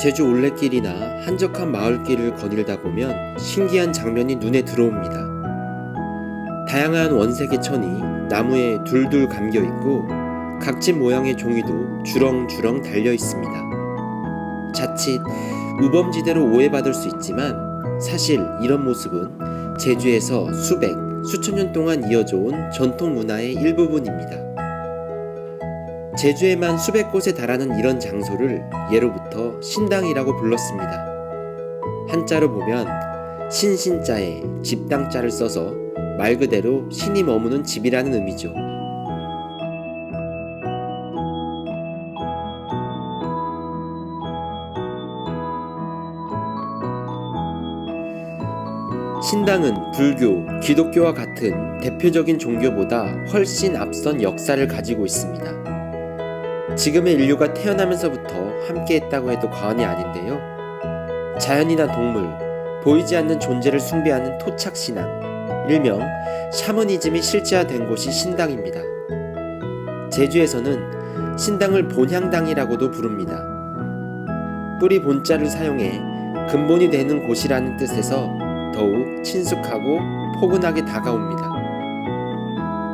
제주 올레길이나 한적한 마을길을 거닐다 보면 신기한 장면이 눈에 들어옵니다. 다양한 원색의 천이 나무에 둘둘 감겨 있고 각진 모양의 종이도 주렁주렁 달려 있습니다. 자칫 우범지대로 오해받을 수 있지만 사실 이런 모습은 제주에서 수백, 수천 년 동안 이어져 온 전통 문화의 일부분입니다. 제주에만 수백 곳에 달하는 이런 장소를 예로부터 신당이라고 불렀습니다. 한자로 보면 신신자에 집당자를 써서 말 그대로 신이 머무는 집이라는 의미죠. 신당은 불교, 기독교와 같은 대표적인 종교보다 훨씬 앞선 역사를 가지고 있습니다. 지금의 인류가 태어나면서부터 함께 했다고 해도 과언이 아닌데요. 자연이나 동물, 보이지 않는 존재를 숭배하는 토착신앙, 일명 샤머니즘이 실제화된 곳이 신당입니다. 제주에서는 신당을 본향당이라고도 부릅니다. 뿌리 본자를 사용해 근본이 되는 곳이라는 뜻에서 더욱 친숙하고 포근하게 다가옵니다.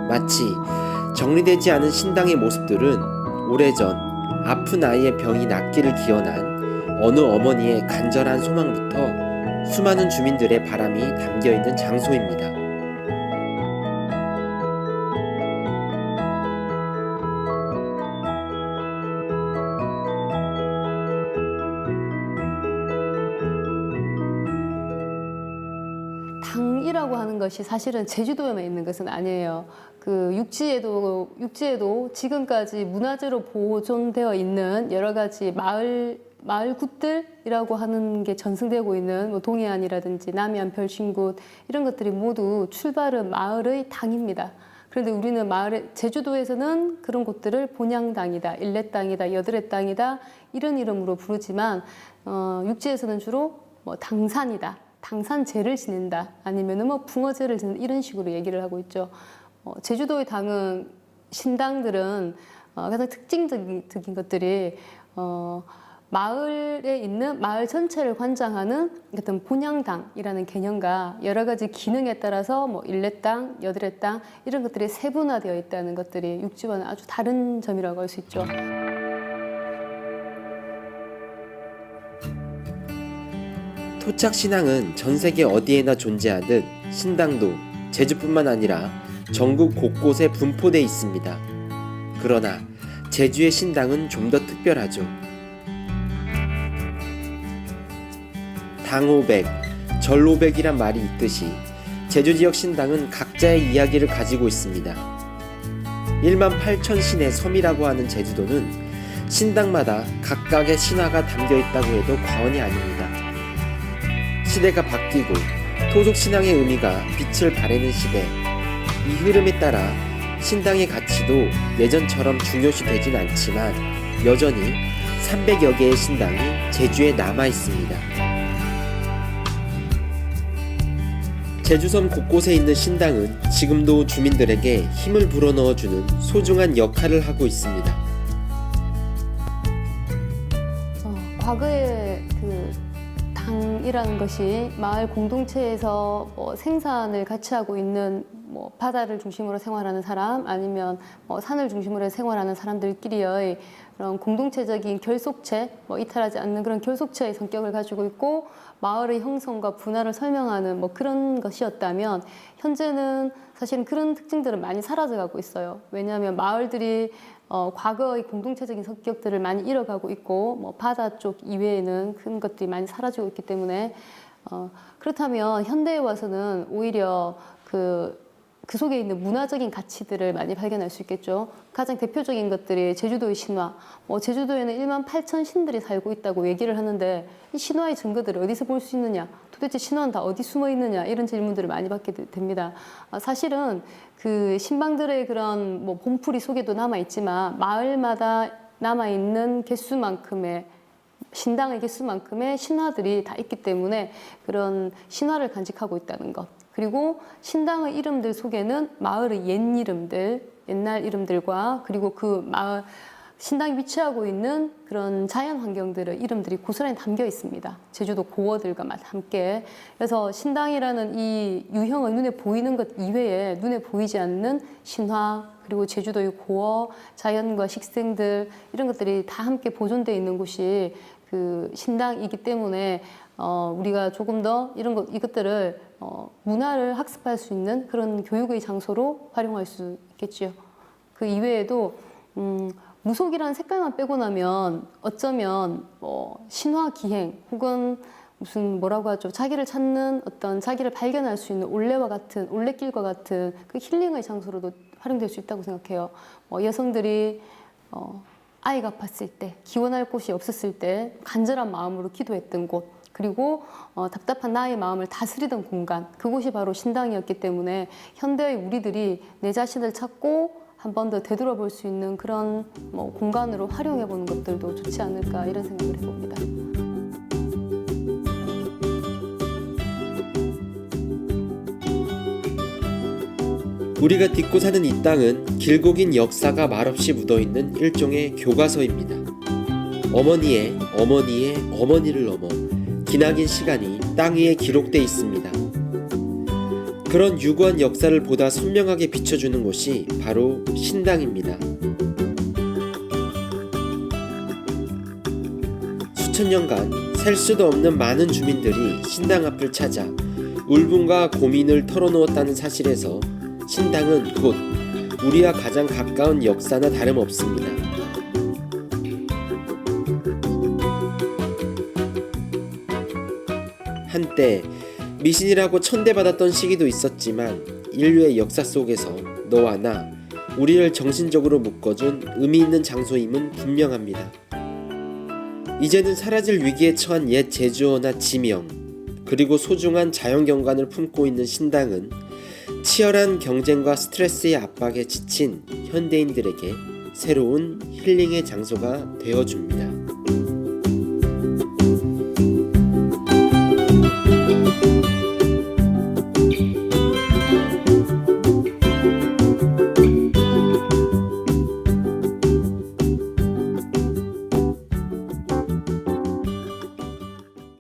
마치 정리되지 않은 신당의 모습들은 오래전 아픈 아이의 병이 낫기를 기원한 어느 어머니의 간절한 소망부터 수많은 주민들의 바람이 담겨 있는 장소입니다. 하는 것이 사실은 제주도에만 있는 것은 아니에요. 그 육지에도 육지에도 지금까지 문화재로 보존되어 있는 여러 가지 마을 마을 굿들이라고 하는 게 전승되고 있는 뭐 동해안이라든지 남해안 별신굿 이런 것들이 모두 출발은 마을의 당입니다. 그런데 우리는 마을에 제주도에서는 그런 곳들을 본향당이다, 일레땅이다, 여드레땅이다 이런 이름으로 부르지만 어, 육지에서는 주로 뭐 당산이다, 당산제를 지낸다, 아니면은 뭐 붕어제를 지낸다 이런 식으로 얘기를 하고 있죠. 어, 제주도의 당은 신당들은 어, 가장 특징적인 것들이 어, 마을에 있는 마을 전체를 관장하는 어떤 본향당이라는 개념과 여러 가지 기능에 따라서 뭐 일례당, 여드레당 이런 것들이 세분화되어 있다는 것들이 육지와는 아주 다른 점이라고 할 수 있죠. 토착 신앙은 전 세계 어디에나 존재하듯 신당도 제주뿐만 아니라 전국 곳곳에 분포돼 있습니다. 그러나 제주의 신당은 좀 더 특별하죠. 당오백, 절오백이란 말이 있듯이 제주 지역 신당은 각자의 이야기를 가지고 있습니다. 1만 8천 신의 섬이라고 하는 제주도는 신당마다 각각의 신화가 담겨 있다고 해도 과언이 아닙니다. 시대가 바뀌고 토속 신앙의 의미가 빛을 발하는 시대. 이 흐름에 따라 신당의 가치도 예전처럼 중요시 되진 않지만 여전히 300여 개의 신당이 제주에 남아 있습니다. 제주섬 곳곳에 있는 신당은 지금도 주민들에게 힘을 불어넣어주는 소중한 역할을 하고 있습니다. 어, 과거에 이라는 것이 마을 공동체에서 뭐 생산을 같이 하고 있는 뭐 바다를 중심으로 생활하는 사람 아니면 뭐 산을 중심으로 생활하는 사람들끼리의 그런 공동체적인 결속체, 뭐 이탈하지 않는 그런 결속체의 성격을 가지고 있고 마을의 형성과 분화를 설명하는 뭐 그런 것이었다면 현재는 사실은 그런 특징들은 많이 사라져가고 있어요. 왜냐하면 마을들이 어, 과거의 공동체적인 성격들을 많이 잃어가고 있고 뭐 바다 쪽 이외에는 그런 것들이 많이 사라지고 있기 때문에 어, 그렇다면 현대에 와서는 오히려 그, 그 속에 있는 문화적인 가치들을 많이 발견할 수 있겠죠. 가장 대표적인 것들이 제주도의 신화. 뭐 제주도에는 1만 8천 신들이 살고 있다고 얘기를 하는데 이 신화의 증거들을 어디서 볼 수 있느냐? 도대체 신화는 다 어디 숨어 있느냐? 이런 질문들을 많이 받게 되- 됩니다. 아, 사실은 그 신방들의 그런 뭐 본풀이 속에도 남아 있지만 마을마다 남아 있는 개수만큼의 신당의 개수만큼의 신화들이 다 있기 때문에 그런 신화를 간직하고 있다는 것. 그리고 신당의 이름들 속에는 마을의 옛 이름들, 옛날 이름들과 그리고 그 마을 신당이 위치하고 있는 그런 자연 환경들의 이름들이 고스란히 담겨 있습니다. 제주도 고어들과 마- 함께. 그래서 신당이라는 이 유형을 눈에 보이는 것 이외에 눈에 보이지 않는 신화 그리고 제주도의 고어, 자연과 식생들 이런 것들이 다 함께 보존되어 있는 곳이 그 신당이기 때문에 어, 우리가 조금 더 이런 것 이것들을 어, 문화를 학습할 수 있는 그런 교육의 장소로 활용할 수 있겠지요. 그 이외에도 음, 무속이라는 색깔만 빼고 나면 어쩌면 뭐 신화 기행 혹은 무슨 뭐라고 하죠 자기를 찾는 어떤 자기를 발견할 수 있는 올레와 같은 올레길과 같은 그 힐링의 장소로도 활용될 수 있다고 생각해요. 뭐 여성들이 어, 아이가 아팠을 때 기원할 곳이 없었을 때 간절한 마음으로 기도했던 곳 그리고 어, 답답한 나의 마음을 다스리던 공간 그곳이 바로 신당이었기 때문에 현대의 우리들이 내 자신을 찾고 한 번 더 되돌아볼 수 있는 그런 뭐 공간으로 활용해 보는 것들도 좋지 않을까 이런 생각을 해봅니다. 우리가 딛고 사는 이 땅은 길고 긴 역사가 말없이 묻어있는 일종의 교과서입니다. 어머니의 어머니의 어머니를 넘어 기나긴 시간이 땅 위에 기록돼 있습니다. 그런 유구한 역사를 보다 선명하게 비춰주는 곳이 바로 신당입니다. 수천 년간 셀 수도 없는 많은 주민들이 신당 앞을 찾아 울분과 고민을 털어놓았다는 사실에서 신당은 곧 우리와 가장 가까운 역사나 다름없습니다. 한때 미신이라고 천대받았던 시기도 있었지만 인류의 역사 속에서 너와 나 우리를 정신적으로 묶어준 의미 있는 장소임은 분명합니다. 이제는 사라질 위기에 처한 옛 제주어나 지명 그리고 소중한 자연 경관을 품고 있는 신당은 치열한 경쟁과 스트레스의 압박에 지친 현대인들에게 새로운 힐링의 장소가 되어줍니다.